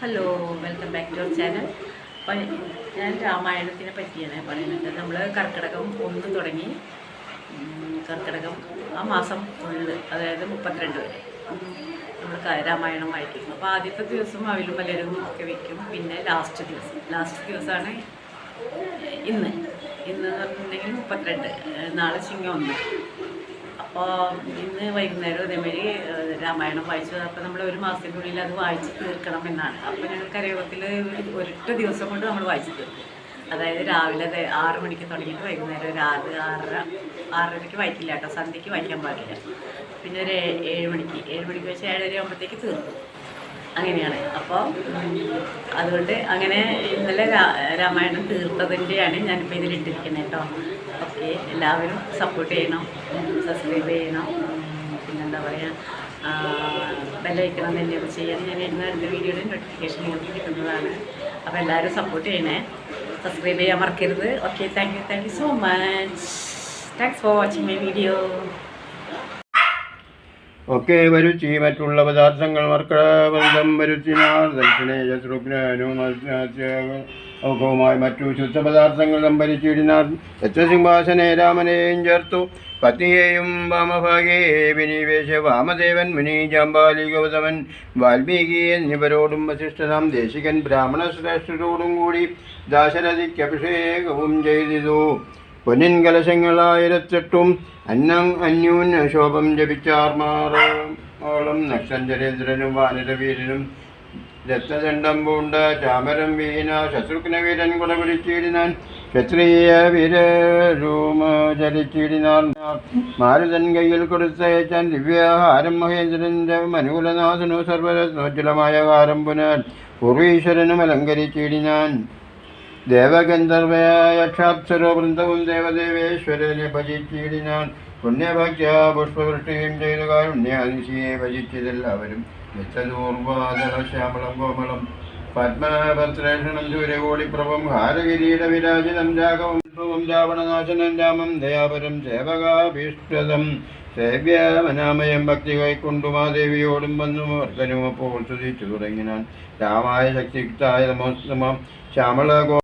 Hello welcome back to our channel അപ്പം ഞാൻ രാമായണത്തിനെ പറ്റിയാണ് പറയുന്നത്. നമ്മൾ കർക്കിടകം ഒന്ന് തുടങ്ങി. കർക്കിടകം ആ മാസം ഫുള്ള് അതായത് മുപ്പത്തിരണ്ട് വരെ. നമ്മൾ രാമായണം വായിക്കുന്നു. അപ്പോൾ ആദ്യത്തെ ദിവസം അവിലും പലരും ഒക്കെ വയ്ക്കും പിന്നെ ലാസ്റ്റ് ദിവസം. ലാസ്റ്റ് ദിവസമാണ് ഇന്ന്. ഇന്ന് എന്ന് പറഞ്ഞിട്ടുണ്ടെങ്കിൽ മുപ്പത്തിരണ്ട്. നാളെ ചിങ്ങം ഒന്ന്. അപ്പോൾ ഇന്ന് വൈകുന്നേരം ഇതേമാതിരി രാമായണം വായിച്ചു. അപ്പോൾ നമ്മൾ ഒരു മാസത്തിനുള്ളിൽ അത് വായിച്ച് തീർക്കണം എന്നാണ്. അപ്പോൾ ഞങ്ങൾ കരയോഗത്തിൽ ഒരൊറ്റ ദിവസം കൊണ്ട് നമ്മൾ വായിച്ച് തീർക്കും അതായത് രാവിലെ ആറ് മണിക്ക് തുടങ്ങിയിട്ട് വൈകുന്നേരം ഒരു ആറ് ആറര ആറരയ്ക്ക് വായിക്കില്ല കേട്ടോ. സന്ധ്യയ്ക്ക് വായിക്കാൻ പാടില്ല. പിന്നെ ഒരു ഏഴ് മണിക്ക് ഏഴ് മണിക്ക് വെച്ചാൽ ഏഴര ആകുമ്പോഴത്തേക്ക് തീർക്കും അങ്ങനെയാണ്. അപ്പോൾ അതുകൊണ്ട് അങ്ങനെ ഇന്നലെ രാമായണം തീർത്തതിന്റെയാണ് ഞാനിപ്പോൾ ഇതിലിട്ടിരിക്കുന്നത് കേട്ടോ ഓക്കെ എല്ലാവരും സപ്പോർട്ട് ചെയ്യണം സബ്സ്ക്രൈബ് ചെയ്യണം. പിന്നെന്താ പറയുക ബെല്ലൈക്കണം തന്നെയൊക്കെ ചെയ്യാൻ ഞാൻ ഇന്ന് അടുത്ത വീഡിയോയുടെ നോട്ടിഫിക്കേഷൻ നിങ്ങൾക്ക് കിട്ടുന്നതാണ് അപ്പോൾ എല്ലാവരും സപ്പോർട്ട് ചെയ്യണേ. സബ്സ്ക്രൈബ് ചെയ്യാൻ മറക്കരുത്. Okay thank you thank you so much thanks for watching my video ഒക്കെ വരുച്ചി മറ്റുള്ള പദാർത്ഥങ്ങൾ വർക്കബന്ധം വരുത്തിനാർ ദർശനേയ സൃഗ്നനുമായി മറ്റു ശുദ്ധപദാർത്ഥങ്ങൾ സംഭരിച്ചിരുന്നാൽ സത്യസിംഹാസനെ രാമനെയും ചേർത്തു. പത്നിയെയും വാമഭാഗേ വിനിവേശ വാമദേവൻ മുനി ജാമ്പാലി ഗൗതമൻ വാൽമീകി എന്നിവരോടും വശിഷ്ഠനാം ദേശികൻ ബ്രാഹ്മണ ശ്രേഷ്ഠരോടും കൂടി ദാശരഥിക്ക് അഭിഷേകവും ചെയ്തിതു. പൊന്നിൻ കലശങ്ങളായിരത്തെട്ടും അന്നം അന്യൂന്യ ശോഭം ജപിച്ചാർമാറോളം നക്ഷഞ്ചരേന്ദ്രനും വാനരവീരനും രത്നദണ്ഡം പൂണ്ട ചാമരം വീണ ശത്രുഘ്ന വീരൻ കുടപിടിച്ചിടിനാൻ ക്ഷത്രിയ വീരരൂമചരിച്ചിടിനാർ മാരുതൻ കയ്യിൽ കൊടുത്തയച്ചാൻ ദിവ്യാഹാരം മഹേന്ദ്രന്റെ മനുകുലനാഥനു സർവരത്നോജ്വലമായ ഹാരം പുനർ പൂർവീശ്വരനും അലങ്കരിച്ചിടിനാൻ ദേവഗന്ധർവയായ ക്ഷാപ്സരോ വൃന്ദവും ദേവദേവേശ്വരനെ ഭജിച്ചിടിനാൻ പുണ്യഭക്യ പുഷ്പവൃഷ്ടിയും ചെയ്തു കാരുണ്യാനിശിയെ ഭജിച്ചതെല്ലാവരും നിത്യദൂർവാദള ശ്യാമളം കോമളം. പത്മപത്രേഷണം സൂര്യകോടിപ്രഭം ഹാരകിരീട വിരാജിതം രാഘവം ധ്രുവം രാവണനാശനം രാമം ദയാപരം സേവകാഭീഷ്ടതം. സേവ്യമനാമയം ഭക്തി കൈക്കൊണ്ടു മാദേവിയോടും വന്നു വർദ്ധനുമപ്പോൾ സ്തുതിച്ചു തുടങ്ങിനാൻ. രാമായ ശക്തിയുക്തായ നമോസ്തമം ശ്യാമള